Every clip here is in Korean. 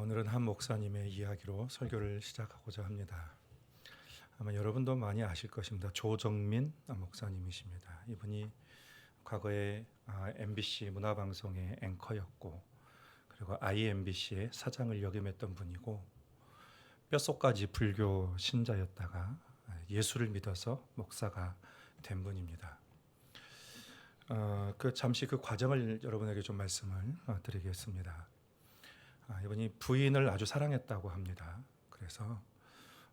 오늘은 한 목사님의 이야기로 설교를 시작하고자 합니다. 아마 여러분도 많이 아실 것입니다. 조정민 목사님이십니다. 이분이 과거에 아, MBC 문화방송의 앵커였고 그리고 IMBC의 사장을 역임했던 분이고 뼛속까지 불교 신자였다가 예수를 믿어서 목사가 된 분입니다. 어, 그 잠시 그 과정을 여러분에게 좀 말씀을 어, 드리겠습니다. 아, 이분이 부인을 아주 사랑했다고 합니다. 그래서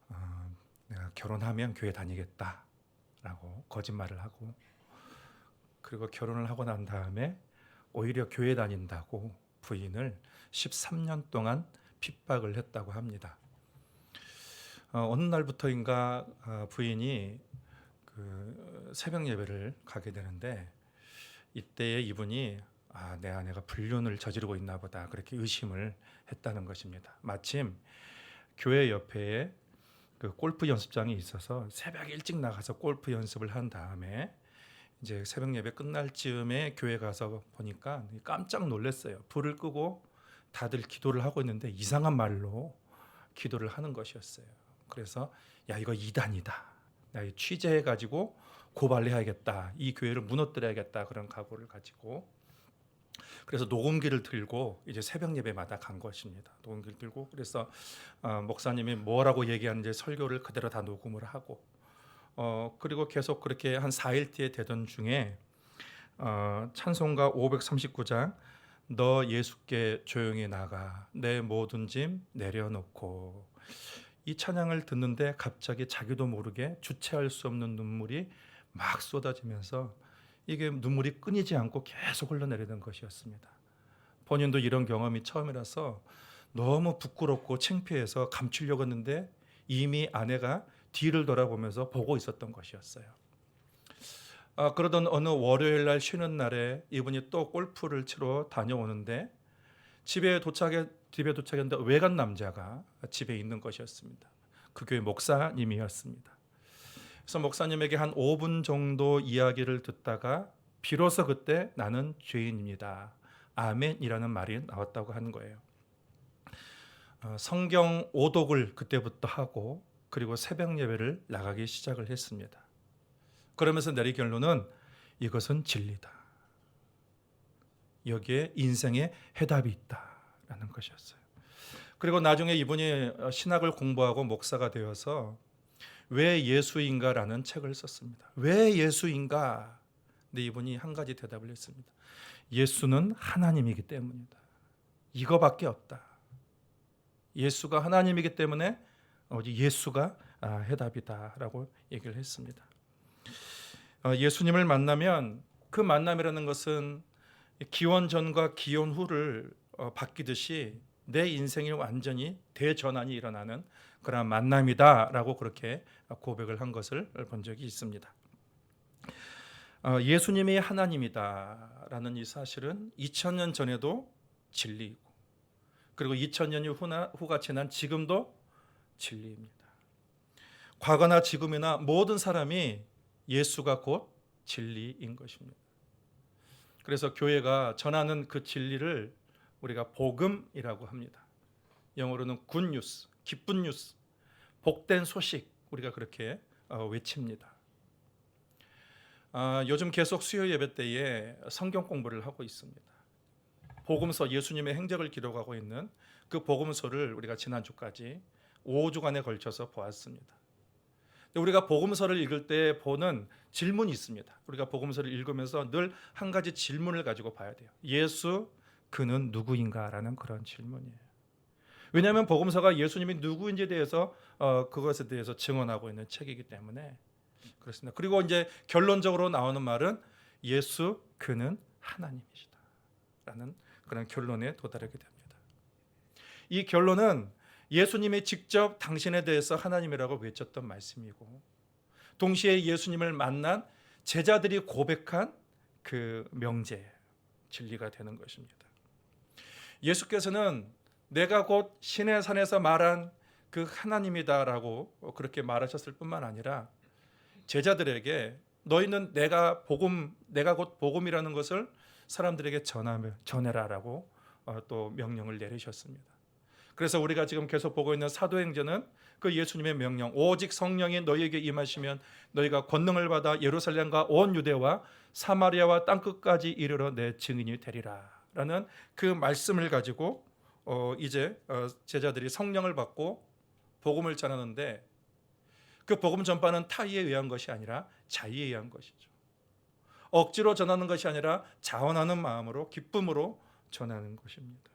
어, 내가 결혼하면 교회 다니겠다라고 거짓말을 하고 그리고 결혼을 하고 난 다음에 오히려 교회 다닌다고 부인을 13년 동안 핍박을 했다고 합니다. 어, 어느 날부터인가 어, 부인이 그 새벽 예배를 가게 되는데 이때에 이분이 아, 내 아내가 불륜을 저지르고 있나 보다 그렇게 의심을 했다는 것입니다. 마침 교회 옆에 그 골프 연습장이 있어서 새벽 일찍 나가서 골프 연습을 한 다음에 이제 새벽 예배 끝날 즈음에 교회 가서 보니까 깜짝 놀랐어요. 불을 끄고 다들 기도를 하고 있는데 이상한 말로 기도를 하는 것이었어요. 그래서 야 이거 이단이다. 나이 취재해 가지고 고발해야겠다. 이 교회를 무너뜨려야겠다. 그런 각오를 가지고 그래서 녹음기를 들고 이제 새벽 예배마다 간 것입니다. 녹음기를 들고 그래서 어, 목사님이 뭐라고 얘기하는지 설교를 그대로 다 녹음을 하고 어, 그리고 계속 그렇게 한 4일째 되던 중에 어, 찬송가 539장 너 예수께 조용히 나가 내 모든 짐 내려놓고 이 찬양을 듣는데 갑자기 자기도 모르게 주체할 수 없는 눈물이 막 쏟아지면서 이게 눈물이 끊이지 않고 계속 흘러내리는 것이었습니다. 본인도 이런 경험이 처음이라서 너무 부끄럽고 창피해서 감추려고 했는데 이미 아내가 뒤를 돌아보면서 보고 있었던 것이었어요. 아, 그러던 어느 월요일 날 쉬는 날에 이분이 또 골프를 치러 다녀오는데 집에 도착해 집에 도착했는데 외간 남자가 집에 있는 것이었습니다. 그 교회 목사님이었습니다. 그래서 목사님에게 한 5분 정도 이야기를 듣다가 비로소 그때 나는 죄인입니다. 아멘이라는 말이 나왔다고 하는 거예요. 어, 성경 오독을 그때부터 하고 그리고 새벽 예배를 나가기 시작을 했습니다. 그러면서 내리 결론은 이것은 진리다. 여기에 인생의 해답이 있다라는 것이었어요. 그리고 나중에 이분이 신학을 공부하고 목사가 되어서 왜 예수인가라는 책을 썼습니다. 왜 예수인가? 근데 이분이 한 가지 대답을 했습니다. 예수는 하나님이기 때문이다. 이거밖에 없다. 예수가 하나님이기 때문에 예수가 아, 해답이다라고 얘기를 했습니다. 어, 예수님을 만나면 그 만남이라는 것은 기원 전과 기원 후를 어, 바뀌듯이 내 인생이 완전히 대전환이 일어나는 그런 만남이다라고 그렇게 고백을 한 것을 본 적이 있습니다. 어, 예수님이 하나님이다라는 이 사실은 2000년 전에도 진리이고 그리고 2000년이 후나, 후가 지난 지금도 진리입니다. 과거나 지금이나 모든 사람이 예수가 곧 진리인 것입니다. 그래서 교회가 전하는 그 진리를 우리가 복음이라고 합니다. 영어로는 굿뉴스, 기쁜 뉴스, 복된 소식 우리가 그렇게 어, 외칩니다. 아, 요즘 계속 수요 예배 때에 성경 공부를 하고 있습니다. 복음서 예수님의 행적을 기록하고 있는 그 복음서를 우리가 지난주까지 5주간에 걸쳐서 보았습니다. 우리가 복음서를 읽을 때 보는 질문이 있습니다. 우리가 복음서를 읽으면서 늘 한 가지 질문을 가지고 봐야 돼요. 예수 그는 누구인가라는 그런 질문이에요. 왜냐하면 복음서가 예수님이 누구인지에 대해서 어, 그것에 대해서 증언하고 있는 책이기 때문에 그렇습니다. 그리고 이제 결론적으로 나오는 말은 예수 그는 하나님이시다라는 그런 결론에 도달하게 됩니다. 이 결론은 예수님이 직접 당신에 대해서 하나님이라고 외쳤던 말씀이고 동시에 예수님을 만난 제자들이 고백한 그 명제 진리가 되는 것입니다. 예수께서는 내가 곧 신의 산에서 말한 그 하나님이다라고 그렇게 말하셨을 뿐만 아니라 제자들에게 너희는 내가 복음 내가 곧 복음이라는 것을 사람들에게 전하며 전해라라고 어, 또 명령을 내리셨습니다. 그래서 우리가 지금 계속 보고 있는 사도행전은 그 예수님의 명령 오직 성령이 너희에게 임하시면 너희가 권능을 받아 예루살렘과 온 유대와 사마리아와 땅 끝까지 이르러 내 증인이 되리라라는 그 말씀을 가지고 어 이제 어 제자들이 성령을 받고 복음을 전하는데 그 복음 전파는 타의에 의한 것이 아니라 자의에 의한 것이죠. 억지로 전하는 것이 아니라 자원하는 마음으로 기쁨으로 전하는 것입니다.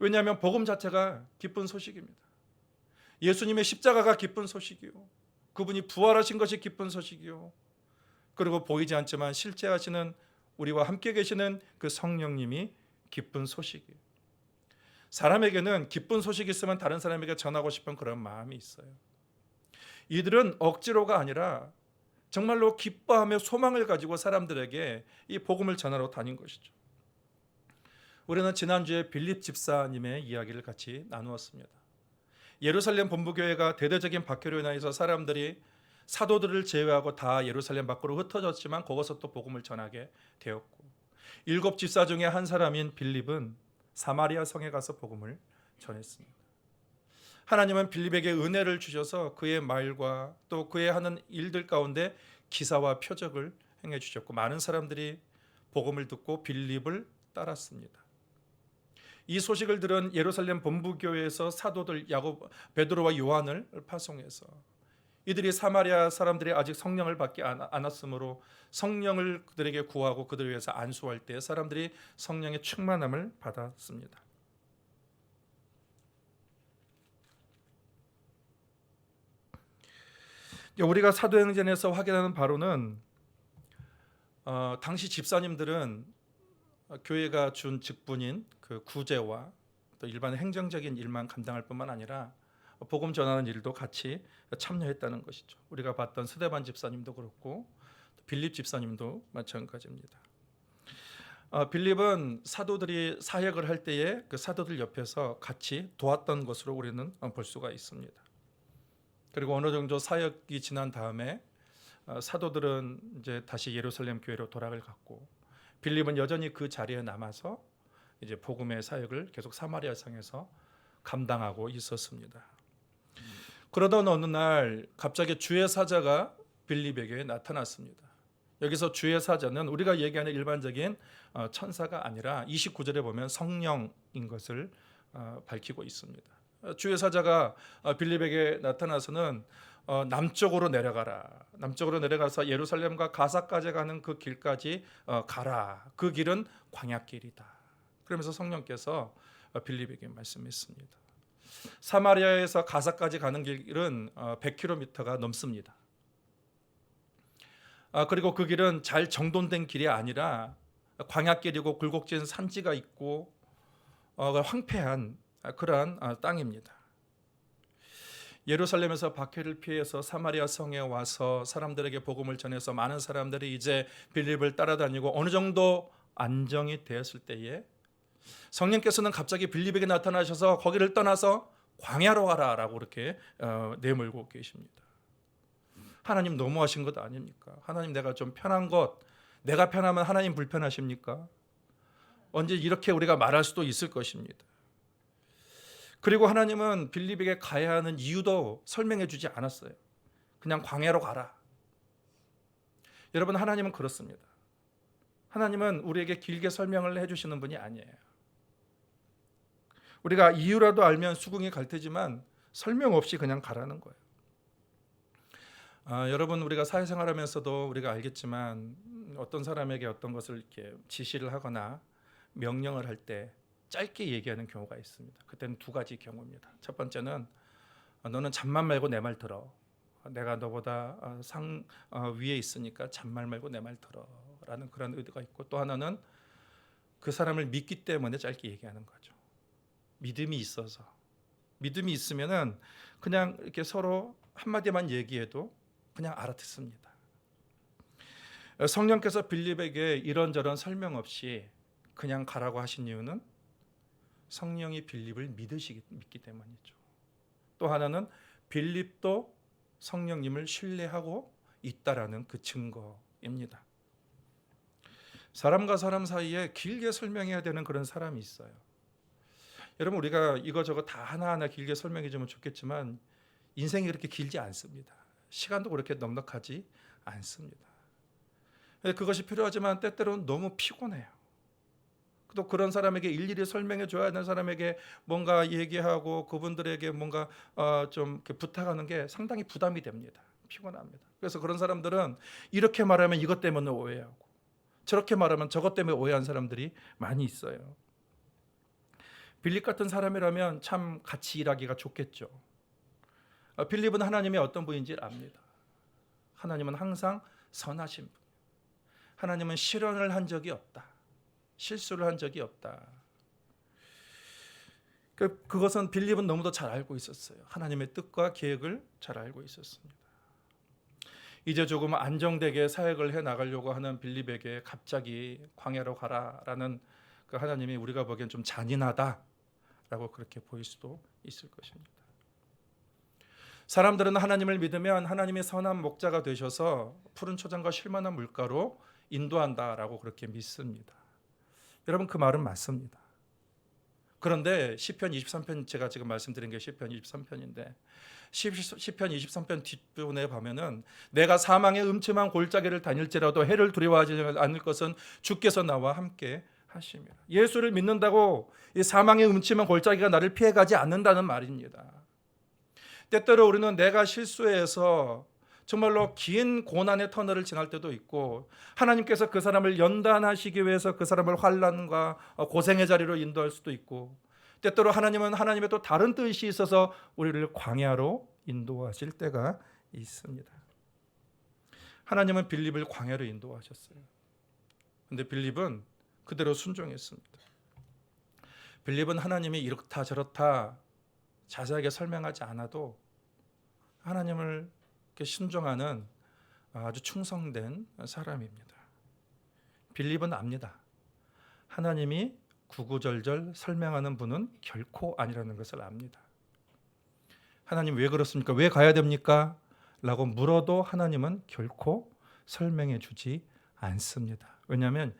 왜냐하면 복음 자체가 기쁜 소식입니다. 예수님의 십자가가 기쁜 소식이요. 그분이 부활하신 것이 기쁜 소식이요. 그리고 보이지 않지만 실제 하시는 우리와 함께 계시는 그 성령님이 기쁜 소식이에요. 사람에게는 기쁜 소식이 있으면 다른 사람에게 전하고 싶은 그런 마음이 있어요. 이들은 억지로가 아니라 정말로 기뻐하며 소망을 가지고 사람들에게 이 복음을 전하러 다닌 것이죠. 우리는 지난주에 빌립 집사님의 이야기를 같이 나누었습니다. 예루살렘 본부교회가 대대적인 박해로 인하여서 사람들이 사도들을 제외하고 다 예루살렘 밖으로 흩어졌지만 거기서 또 복음을 전하게 되었고 일곱 집사 중에 한 사람인 빌립은 사마리아 성에 가서 복음을 전했습니다. 하나님은 빌립에게 은혜를 주셔서 그의 말과 또 그의 하는 일들 가운데 기사와 표적을 행해 주셨고 많은 사람들이 복음을 듣고 빌립을 따랐습니다. 이 소식을 들은 예루살렘 본부 교회에서 사도들 야곱 베드로와 요한을 파송해서 이들이 사마리아 사람들이 아직 성령을 받지 않- 않았으므로 성령을 그들에게 구하고 그들을 위해서 안수할 때 사람들이 성령의 충만함을 받았습니다. 우리가 사도행전에서 확인하는 바로는 어, 당시 집사님들은 교회가 준 직분인 그 구제와 또 일반 행정적인 일만 감당할 뿐만 아니라 복음 전하는 일도 같이 참여했다는 것이죠. 우리가 봤던 스데반 집사님도 그렇고 빌립 집사님도 마찬가지입니다. 어, 빌립은 사도들이 사역을 할 때에 그 사도들 옆에서 같이 도왔던 것으로 우리는 어, 볼 수가 있습니다. 그리고 어느 정도 사역이 지난 다음에 어, 사도들은 이제 다시 예루살렘 교회로 돌아갈 갔고 빌립은 여전히 그 자리에 남아서 이제 복음의 사역을 계속 사마리아 성에서 감당하고 있었습니다. 그러던 어느 날 갑자기 주의 사자가 빌립에게 나타났습니다. 여기서 주의 사자는 우리가 얘기하는 일반적인 어, 천사가 아니라 29절에 보면 성령인 것을 어, 밝히고 있습니다. 어, 주의 사자가 어, 빌립에게 나타나서는 어, 남쪽으로 내려가라. 남쪽으로 내려가서 예루살렘과 가사까지 가는 그 길까지 어, 가라. 그 길은 광야길이다. 그러면서 성령께서 어, 빌립에게 말씀했습니다. 사마리아에서 가사까지 가는 길은 어, 100km가 넘습니다. 아, 그리고 그 길은 잘 정돈된 길이 아니라 광야길이고 굴곡진 산지가 있고 어, 황폐한 그러한 아, 땅입니다. 예루살렘에서 박해를 피해서 사마리아 성에 와서 사람들에게 복음을 전해서 많은 사람들이 이제 빌립을 따라다니고 어느 정도 안정이 되었을 때에 성령께서는 갑자기 빌립에게 나타나셔서 거기를 떠나서 광야로 가라라고 이렇게 어, 내몰고 계십니다. 하나님 너무하신 것 아닙니까? 하나님 내가 좀 편한 것, 내가 편하면 하나님 불편하십니까? 언제 이렇게 우리가 말할 수도 있을 것입니다. 그리고 하나님은 빌립에게 가야 하는 이유도 설명해 주지 않았어요. 그냥 광야로 가라. 여러분 하나님은 그렇습니다. 하나님은 우리에게 길게 설명을 해 주시는 분이 아니에요. 우리가 이유라도 알면 수긍이 갈 테지만 설명 없이 그냥 가라는 거예요. 아, 여러분 우리가 사회생활하면서도 우리가 알겠지만 어떤 사람에게 어떤 것을 이렇게 지시를 하거나 명령을 할 때 짧게 얘기하는 경우가 있습니다. 그때는 두 가지 경우입니다. 첫 번째는 어, 너는 잠만 말고 내 말 들어. 내가 너보다 어, 상 어, 위에 있으니까 잠말 말고 내 말 들어라는 그런 의도가 있고 또 하나는 그 사람을 믿기 때문에 짧게 얘기하는 거죠. 믿음이 있어서 믿음이 있으면은 그냥 이렇게 서로 한 마디만 얘기해도 그냥 알아듣습니다. 성령께서 빌립에게 이런저런 설명 없이 그냥 가라고 하신 이유는 성령이 빌립을 믿으시기 믿기 때문이죠. 또 하나는 빌립도 성령님을 신뢰하고 있다라는 그 증거입니다. 사람과 사람 사이에 길게 설명해야 되는 그런 사람이 있어요. 여러분 우리가 이거저거 다 하나하나 길게 설명해 주면 좋겠지만 인생이 그렇게 길지 않습니다. 시간도 그렇게 넉넉하지 않습니다. 예, 그것이 필요하지만 때때로는 너무 피곤해요. 또 그런 사람에게 일일이 설명해 줘야 하는 사람에게 뭔가 얘기하고 그분들에게 뭔가 어, 좀 부탁하는 게 상당히 부담이 됩니다. 피곤합니다. 그래서 그런 사람들은 이렇게 말하면 이것 때문에 오해하고 저렇게 말하면 저것 때문에 오해한 사람들이 많이 있어요. 빌립 같은 사람이라면 참 같이 일하기가 좋겠죠. 어, 빌립은 하나님의 어떤 분인지 압니다. 하나님은 항상 선하신 분. 하나님은 실언을 한 적이 없다. 실수를 한 적이 없다. 그 그것은 빌립은 너무도 잘 알고 있었어요. 하나님의 뜻과 계획을 잘 알고 있었습니다. 이제 조금 안정되게 사역을 해 나가려고 하는 빌립에게 갑자기 광야로 가라라는 그 하나님이 우리가 보기엔 좀 잔인하다 라고 그렇게 보일 수도 있을 것입니다. 사람들은 하나님을 믿으면 하나님이 선한 목자가 되셔서 푸른 초장과 쉴만한 물가로 인도한다라고 그렇게 믿습니다. 여러분 그 말은 맞습니다. 그런데 시편 23편 제가 지금 말씀드린 게 시편 23편인데 시편 23편 뒷부분에 보면은 내가 사망의 음침한 골짜기를 다닐지라도 해를 두려워하지 않을 것은 주께서 나와 함께 하심이라. 예수를 믿는다고 이 사망의 음침한 골짜기가 나를 피해가지 않는다는 말입니다. 때때로 우리는 내가 실수해서 정말로 긴 고난의 터널을 지날 때도 있고 하나님께서 그 사람을 연단하시기 위해서 그 사람을 환란과 고생의 자리로 인도할 수도 있고 때때로 하나님은 하나님의 또 다른 뜻이 있어서 우리를 광야로 인도하실 때가 있습니다. 하나님은 빌립을 광야로 인도하셨어요. 근데 빌립은 그대로 순종했습니다. 빌립은 하나님이 이렇다 저렇다 자세하게 설명하지 않아도 하나님을 순종하는 아주 충성된 사람입니다. 빌립은 압니다. 하나님이 구구절절 설명하는 분은 결코 아니라는 것을 압니다. 하나님 왜 그렇습니까? 왜 가야 됩니까? 라고 물어도 하나님은 결코 설명해 주지 않습니다. 왜냐하면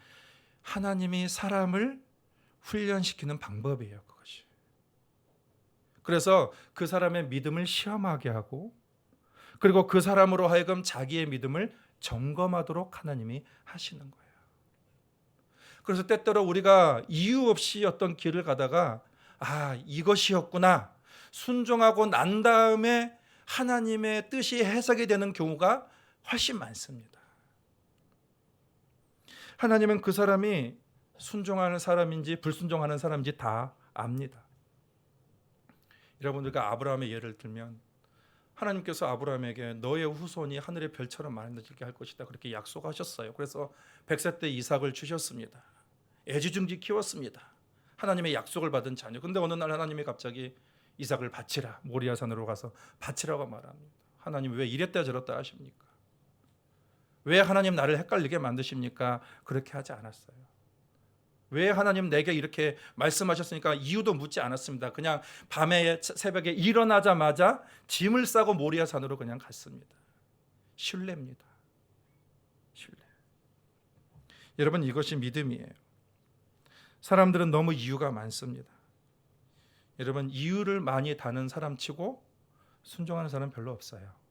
하나님이 사람을 훈련시키는 방법이에요, 그것이. 그래서 그 사람의 믿음을 시험하게 하고 그리고 그 사람으로 하여금 자기의 믿음을 점검하도록 하나님이 하시는 거예요. 그래서 때때로 우리가 이유 없이 어떤 길을 가다가 아, 이것이었구나. 순종하고 난 다음에 하나님의 뜻이 해석이 되는 경우가 훨씬 많습니다. 하나님은 그 사람이 순종하는 사람인지 불순종하는 사람인지 다 압니다. 여러분들과 아브라함의 예를 들면 하나님께서 아브라함에게 너의 후손이 하늘의 별처럼 많아지게 할 것이다 그렇게 약속하셨어요. 그래서 100세 때 이삭을 주셨습니다. 애지중지 키웠습니다. 하나님의 약속을 받은 자녀. 근데 어느 날 하나님이 갑자기 이삭을 바치라 모리아 산으로 가서 바치라고 말합니다. 하나님 왜 이랬다 저랬다 하십니까? 왜 하나님 나를 헷갈리게 만드십니까? 그렇게 하지 않았어요. 왜 하나님 내게 이렇게 말씀하셨으니까 이유도 묻지 않았습니다. 그냥 밤에 새벽에 일어나자마자 짐을 싸고 모리아 산으로 그냥 갔습니다. 신뢰입니다. 신뢰. 여러분 이것이 믿음이에요. 사람들은 너무 이유가 많습니다. 여러분 이유를 많이 다는 사람치고 순종하는 사람 별로 없어요.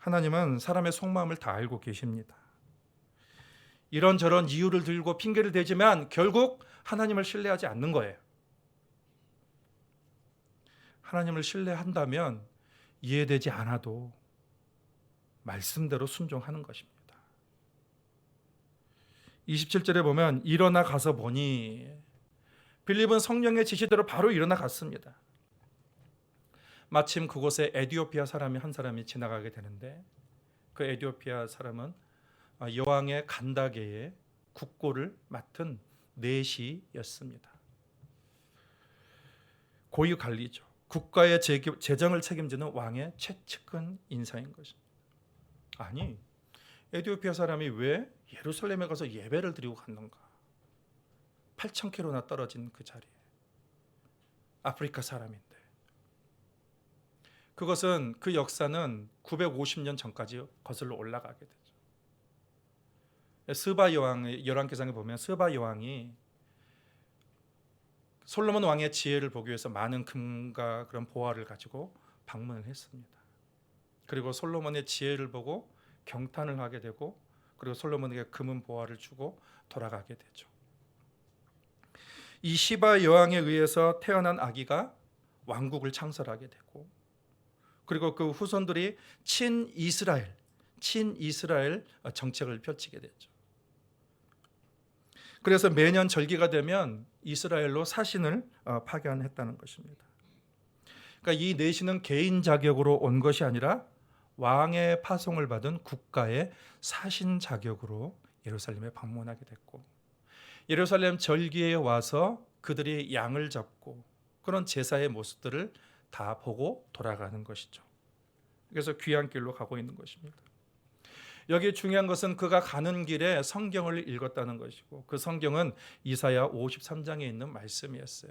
하나님은 사람의 속마음을 다 알고 계십니다. 이런저런 이유를 들고 핑계를 대지만 결국 하나님을 신뢰하지 않는 거예요. 하나님을 신뢰한다면 이해되지 않아도 말씀대로 순종하는 것입니다. 27절에 보면 일어나 가서 보니 빌립은 성령의 지시대로 바로 일어나 갔습니다. 마침 그곳에 에디오피아 사람이 한 사람이 지나가게 되는데 그 에디오피아 사람은 아, 여왕의 간다계의 국고를 맡은 내시였습니다. 고유 관리죠. 국가의 재정을 책임지는 왕의 최측근 인사인 것입니다. 아니 에디오피아 사람이 왜 예루살렘에 가서 예배를 드리고 갔는가? 8천 킬로나 떨어진 그 자리에 아프리카 사람인데 그것은 그 역사는 950년 전까지 거슬러 올라가게 되죠. 스바 여왕의 열왕기상에 보면 스바 여왕이 솔로몬 왕의 지혜를 보기 위해서 많은 금과 그런 보화를 가지고 방문을 했습니다. 그리고 솔로몬의 지혜를 보고 경탄을 하게 되고 그리고 솔로몬에게 금은 보화를 주고 돌아가게 되죠. 이 시바 여왕에 의해서 태어난 아기가 왕국을 창설하게 되고 그리고 그 후손들이 친 이스라엘, 친 이스라엘 정책을 펼치게 됐죠. 그래서 매년 절기가 되면 이스라엘로 사신을 어, 파견했다는 것입니다. 그러니까 이 내신은 개인 자격으로 온 것이 아니라 왕의 파송을 받은 국가의 사신 자격으로 예루살렘에 방문하게 됐고 예루살렘 절기에 와서 그들이 양을 잡고 그런 제사의 모습들을 다 보고 돌아가는 것이죠. 그래서 귀한 길로 가고 있는 것입니다. 여기 중요한 것은 그가 가는 길에 성경을 읽었다는 것이고 그 성경은 이사야 53장에 있는 말씀이었어요.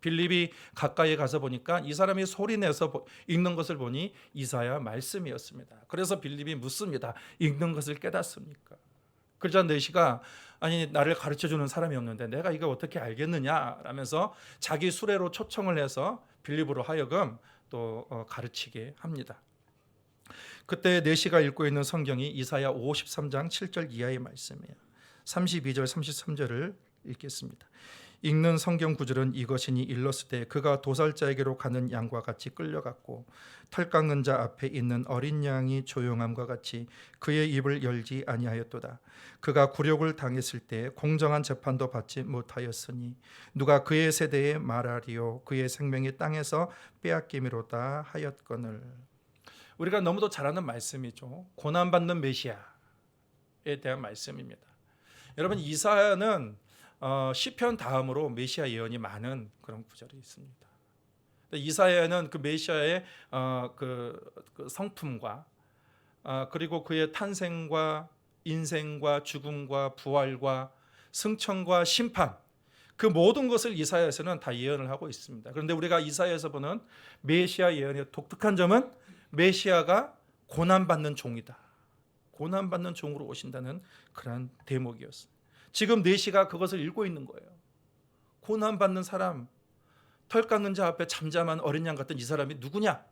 빌립이 가까이 가서 보니까 이 사람이 소리 내서 보- 읽는 것을 보니 이사야 말씀이었습니다. 그래서 빌립이 묻습니다. 읽는 것을 깨닫습니까? 그러자 네시가 아니 나를 가르쳐 주는 사람이 없는데 내가 이거 어떻게 알겠느냐 라면서 자기 수레로 초청을 해서 빌립으로 하여금 또 어, 가르치게 합니다. 그때 네시가 읽고 있는 성경이 이사야 53장 7절 이하의 말씀이에요. 32절 33절을 읽겠습니다. 읽는 성경 구절은 이것이니 일렀을 때 그가 도살자에게로 가는 양과 같이 끌려갔고 털 깎는 자 앞에 있는 어린 양이 조용함과 같이 그의 입을 열지 아니하였도다. 그가 굴욕을 당했을 때 공정한 재판도 받지 못하였으니 누가 그의 세대에 말하리요 그의 생명이 땅에서 빼앗김이로다 하였거늘. 우리가 너무도 잘 아는 말씀이죠. 고난 받는 메시아에 대한 말씀입니다. 여러분 이사야는 어, 시편 다음으로 메시아 예언이 많은 그런 구절이 있습니다. 이사야는 그 메시아의 어, 그, 그 성품과 어, 그리고 그의 탄생과 인생과 죽음과 부활과 승천과 심판 그 모든 것을 이사야에서는 다 예언을 하고 있습니다. 그런데 우리가 이사야에서 보는 메시아 예언의 독특한 점은 메시아가 고난받는 종이다. 고난받는 종으로 오신다는 그러한 대목이었습니다. 지금 네시가 그것을 읽고 있는 거예요. 고난 받는 사람, 털 깎는 자 앞에 잠잠한 어린 양 같은 이 사람이 누구냐?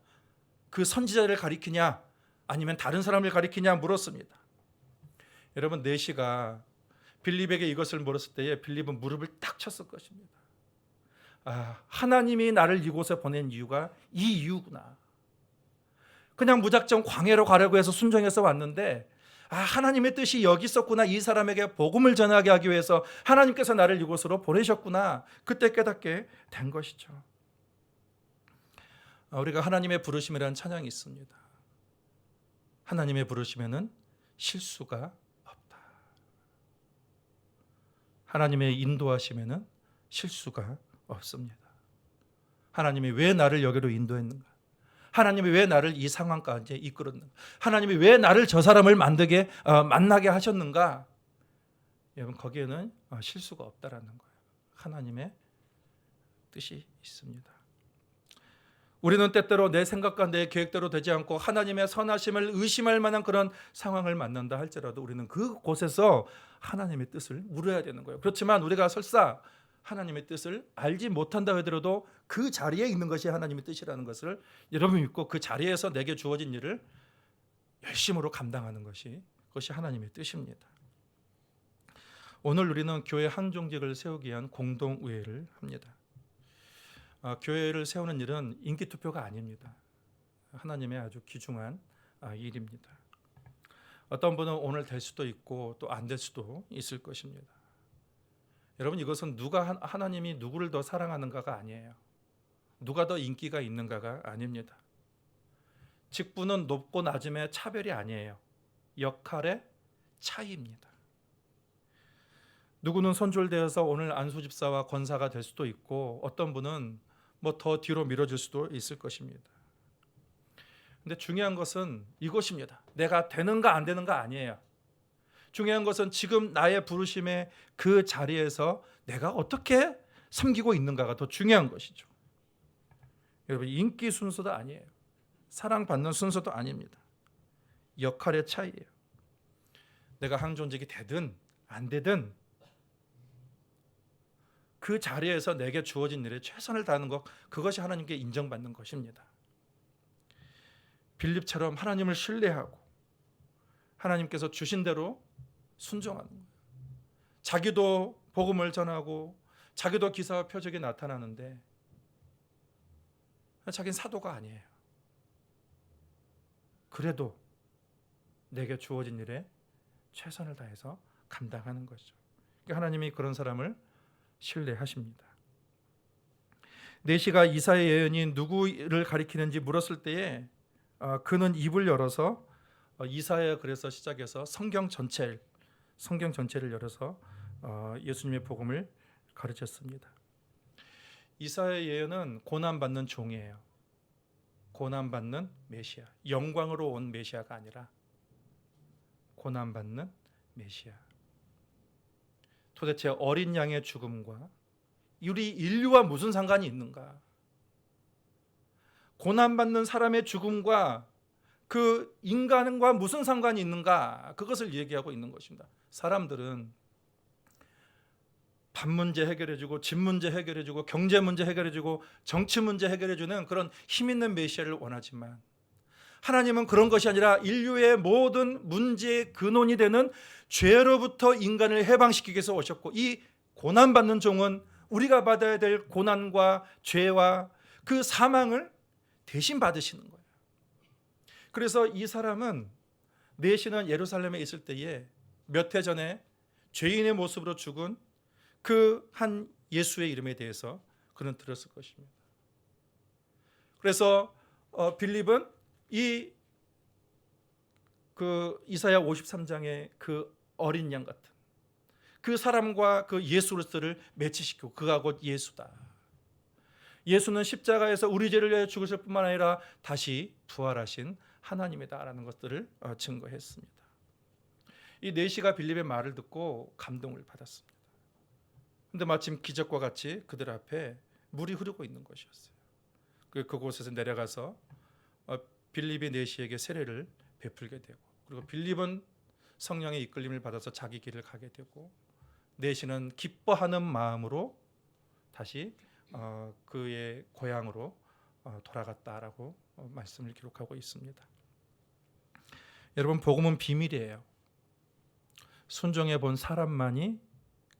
그 선지자를 가리키냐? 아니면 다른 사람을 가리키냐 물었습니다. 여러분 네시가 빌립에게 이것을 물었을 때에 빌립은 무릎을 딱 쳤을 것입니다. 아, 하나님이 나를 이곳에 보낸 이유가 이 이유구나. 그냥 무작정 광해로 가려고 해서 순종해서 왔는데 아, 하나님의 뜻이 여기 있었구나. 이 사람에게 복음을 전하게 하기 위해서 하나님께서 나를 이곳으로 보내셨구나. 그때 깨닫게 된 것이죠. 아, 우리가 하나님의 부르심이라는 찬양이 있습니다. 하나님의 부르심에는 실수가 없다. 하나님의 인도하심에는 실수가 없습니다. 하나님이 왜 나를 여기로 인도했는가? 하나님이 왜 나를 이 상황까지 이끌었는가? 하나님이 왜 나를 저 사람을 만들게 어, 만나게 하셨는가? 여러분 거기에는 어, 실수가 없다라는 거예요. 하나님의 뜻이 있습니다. 우리는 때때로 내 생각과 내 계획대로 되지 않고 하나님의 선하심을 의심할 만한 그런 상황을 만난다 할지라도 우리는 그곳에서 하나님의 뜻을 물어야 되는 거예요. 그렇지만 우리가 설사 하나님의 뜻을 알지 못한다 하더라도 그 자리에 있는 것이 하나님의 뜻이라는 것을 여러분 믿고 그 자리에서 내게 주어진 일을 열심으로 감당하는 것이 그것이 하나님의 뜻입니다. 오늘 우리는 교회 항종직을 세우기 위한 공동의회를 합니다. 아, 교회를 세우는 일은 인기 투표가 아닙니다. 하나님의 아주 귀중한 아, 일입니다. 어떤 분은 오늘 될 수도 있고 또 안 될 수도 있을 것입니다. 여러분 이것은 누가 하- 하나님이 누구를 더 사랑하는가가 아니에요. 누가 더 인기가 있는가가 아닙니다. 직분은 높고 낮음의 차별이 아니에요. 역할의 차이입니다. 누구는 손절되어서 오늘 안수 집사와 권사가 될 수도 있고 어떤 분은 뭐 더 뒤로 미뤄질 수도 있을 것입니다. 근데 중요한 것은 이것입니다. 내가 되는가 안 되는가 아니에요. 중요한 것은 지금 나의 부르심의 그 자리에서 내가 어떻게 섬기고 있는가가 더 중요한 것이죠. 여러분 인기 순서도 아니에요. 사랑받는 순서도 아닙니다. 역할의 차이예요. 내가 항존직이 되든 안 되든 그 자리에서 내게 주어진 일에 최선을 다하는 것 그것이 하나님께 인정받는 것입니다. 빌립처럼 하나님을 신뢰하고 하나님께서 주신 대로 순종하는 거예요. 자기도 복음을 전하고 자기도 기사와 표적이 나타나는데 자기는 사도가 아니에요. 그래도 내게 주어진 일에 최선을 다해서 감당하는 것이죠. 그러니까 하나님이 그런 사람을 신뢰하십니다. 네시가 이사의 예언이 누구를 가리키는지 물었을 때에 어, 그는 입을 열어서 어, 이사야 그래서 시작해서 성경 전체를 성경 전체를 열어서 어, 예수님의 복음을 가르쳤습니다. 이사야 예언은 고난 받는 종이에요. 고난 받는 메시아, 영광으로 온 메시아가 아니라 고난 받는 메시아. 도대체 어린 양의 죽음과 우리 인류와 무슨 상관이 있는가? 고난받는 사람의 죽음과 그 인간과 무슨 상관이 있는가? 그것을 얘기하고 있는 것입니다. 사람들은 밥 문제 해결해주고 집 문제 해결해주고 경제 문제 해결해주고 정치 문제 해결해주는 그런 힘 있는 메시아를 원하지만 하나님은 그런 것이 아니라 인류의 모든 문제의 근원이 되는 죄로부터 인간을 해방시키기 위해서 오셨고 이 고난받는 종은 우리가 받아야 될 고난과 죄와 그 사망을 대신 받으시는 거예요. 그래서 이 사람은 내시는 예루살렘에 있을 때에 몇 해 전에 죄인의 모습으로 죽은 그 한 예수의 이름에 대해서 그는 들었을 것입니다. 그래서 어, 빌립은 이 그 이사야 53장의 그 어린 양 같은 그 사람과 그 예수 그리스도를 매치시키고 그가 곧 예수다. 예수는 십자가에서 우리 죄를 위해 죽으실 뿐만 아니라 다시 부활하신 하나님이다라는 것들을 어, 증거했습니다. 이 네시가 빌립의 말을 듣고 감동을 받았습니다. 근데 마침 기적과 같이 그들 앞에 물이 흐르고 있는 것이었어요. 그 그곳에서 내려가서 어, 빌립이 네시에게 세례를 베풀게 되고 그리고 빌립은 성령의 이끌림을 받아서 자기 길을 가게 되고 네시는 기뻐하는 마음으로 다시 어, 그의 고향으로 어, 돌아갔다라고 어, 말씀을 기록하고 있습니다. 여러분 복음은 비밀이에요. 순종해 본 사람만이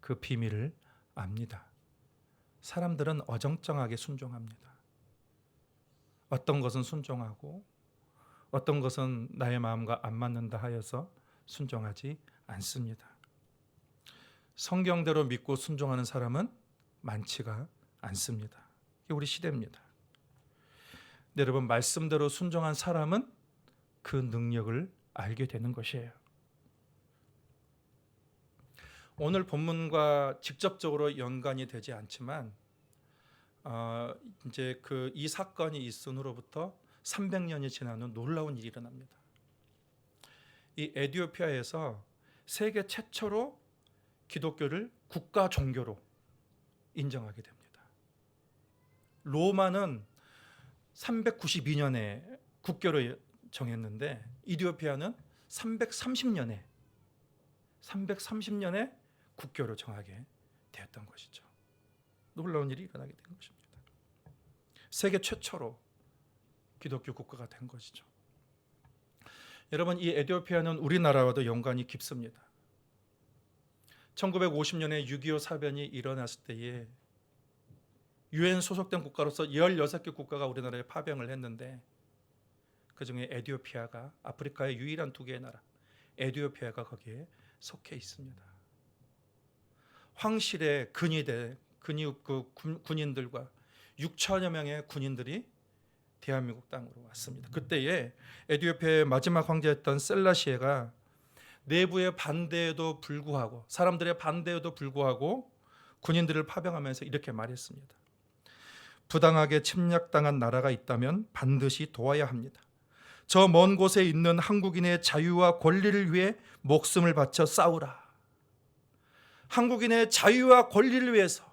그 비밀을 압니다. 사람들은 어정쩡하게 순종합니다. 어떤 것은 순종하고 어떤 것은 나의 마음과 안 맞는다 하여서 순종하지 않습니다. 성경대로 믿고 순종하는 사람은 많지가 않습니다. 우리 시대입니다. 여러분 말씀대로 순종한 사람은 그 능력을 알게 되는 것이에요. 오늘 본문과 직접적으로 연관이 되지 않지만 어, 이제 그 이 사건이 있은 후로부터 300년이 지난 후 놀라운 일이 일어납니다. 이 에디오피아에서 세계 최초로 기독교를 국가 종교로 인정하게 됩니다. 로마는 392년에 국교를 정했는데 이디오피아는 330년에 330년에 국교로 정하게 되었던 것이죠. 놀라운 일이 일어나게 된 것입니다. 세계 최초로 기독교 국가가 된 것이죠. 여러분 이 에디오피아는 우리나라와도 연관이 깊습니다. 1950년에 6.25 사변이 일어났을 때에 유엔 소속된 국가로서 16개 국가가 우리나라에 파병을 했는데 그 중에 에디오피아가 아프리카의 유일한 두 개의 나라 에디오피아가 거기에 속해 있습니다. 황실의 근위대 근위 그 군인들과 6천여 명의 군인들이 대한민국 땅으로 왔습니다. 그때에 에디오피아의 마지막 황제였던 셀라시에가 내부의 반대에도 불구하고 사람들의 반대에도 불구하고 군인들을 파병하면서 이렇게 말했습니다. 부당하게 침략당한 나라가 있다면 반드시 도와야 합니다. 저 먼 곳에 있는 한국인의 자유와 권리를 위해 목숨을 바쳐 싸우라. 한국인의 자유와 권리를 위해서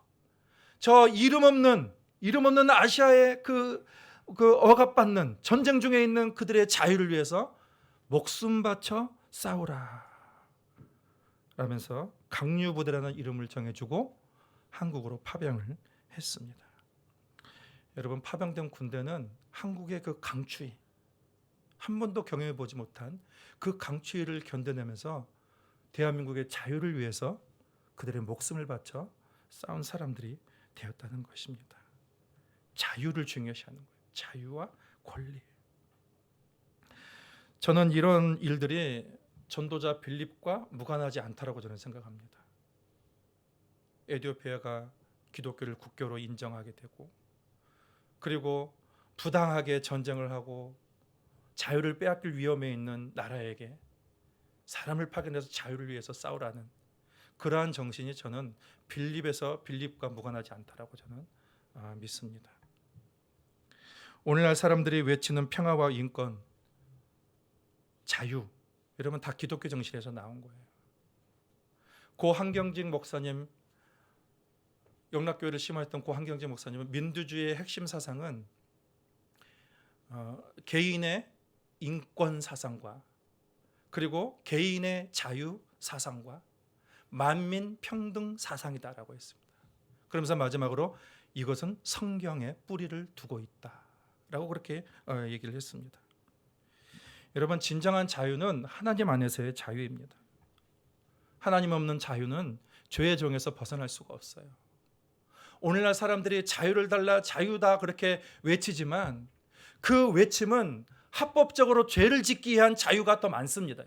저 이름 없는 이름 없는 아시아의 그, 그 억압받는 전쟁 중에 있는 그들의 자유를 위해서 목숨 바쳐 싸우라. 라면서 강류부대라는 이름을 정해주고 한국으로 파병을 했습니다. 여러분 파병된 군대는 한국의 그 강추위 한 번도 경험해 보지 못한 그 강추위를 견뎌내면서 대한민국의 자유를 위해서 그들의 목숨을 바쳐 싸운 사람들이 되었다는 것입니다. 자유를 중요시하는 거예요. 자유와 권리. 저는 이런 일들이 전도자 빌립과 무관하지 않다라고 저는 생각합니다. 에디오피아가 기독교를 국교로 인정하게 되고 그리고 부당하게 전쟁을 하고 자유를 빼앗길 위험에 있는 나라에게 사람을 파견해서 자유를 위해서 싸우라는 그러한 정신이 저는 빌립에서 빌립과 무관하지 않다라고 저는 아, 믿습니다. 오늘날 사람들이 외치는 평화와 인권, 자유, 여러분 다 기독교 정신에서 나온 거예요. 고 한경직 목사님, 영락교회를 심화했던 고 한경직 목사님은 민주주의의 핵심 사상은 어, 개인의 인권 사상과 그리고 개인의 자유 사상과 만민 평등 사상이다라고 했습니다. 그러면서 마지막으로 이것은 성경에 뿌리를 두고 있다라고 그렇게 어, 얘기를 했습니다. 여러분 진정한 자유는 하나님 안에서의 자유입니다. 하나님 없는 자유는 죄의 종에서 벗어날 수가 없어요. 오늘날 사람들이 자유를 달라 자유다 그렇게 외치지만 그 외침은 합법적으로 죄를 짓기 위한 자유가 더 많습니다.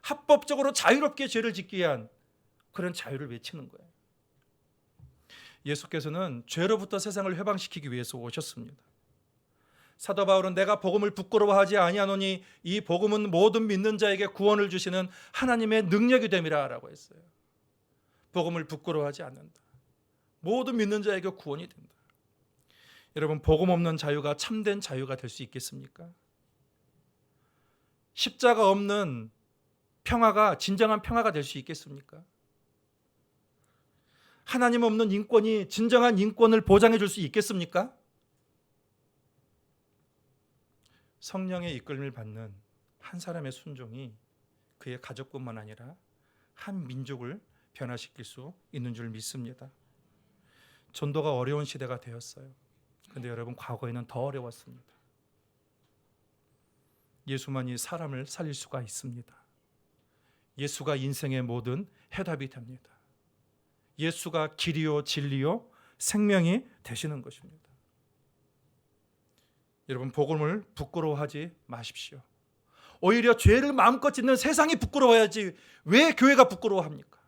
합법적으로 자유롭게 죄를 짓기 위한 그런 자유를 외치는 거예요. 예수께서는 죄로부터 세상을 해방시키기 위해서 오셨습니다. 사도 바울은 내가 복음을 부끄러워하지 아니하노니 이 복음은 모든 믿는 자에게 구원을 주시는 하나님의 능력이 됨이라라고 했어요. 복음을 부끄러워하지 않는다. 모든 믿는 자에게 구원이 된다. 여러분 복음 없는 자유가 참된 자유가 될 수 있겠습니까? 십자가 없는 평화가 진정한 평화가 될 수 있겠습니까? 하나님 없는 인권이 진정한 인권을 보장해 줄 수 있겠습니까? 성령의 이끌림을 받는 한 사람의 순종이 그의 가족뿐만 아니라 한 민족을 변화시킬 수 있는 줄 믿습니다. 전도가 어려운 시대가 되었어요. 근데 여러분 과거에는 더 어려웠습니다. 예수만이 사람을 살릴 수가 있습니다. 예수가 인생의 모든 해답이 됩니다. 예수가 길이요 진리요 생명이 되시는 것입니다. 여러분 복음을 부끄러워하지 마십시오. 오히려 죄를 마음껏 짓는 세상이 부끄러워야지 왜 교회가 부끄러워합니까?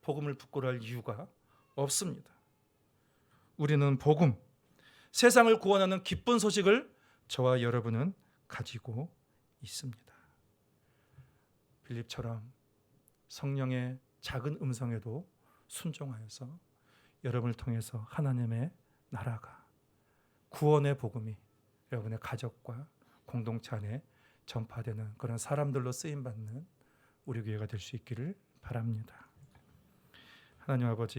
복음을 부끄러워할 이유가 없습니다. 우리는 복음, 세상을 구원하는 기쁜 소식을 저와 여러분은 가지고 있습니다. 빌립처럼 성령의 작은 음성에도 순종하여서 여러분을 통해서 하나님의 나라가 구원의 복음이 여러분의 가족과 공동체 안에 전파되는 그런 사람들로 쓰임 받는 우리 교회가 될 수 있기를 바랍니다. 하나님 아버지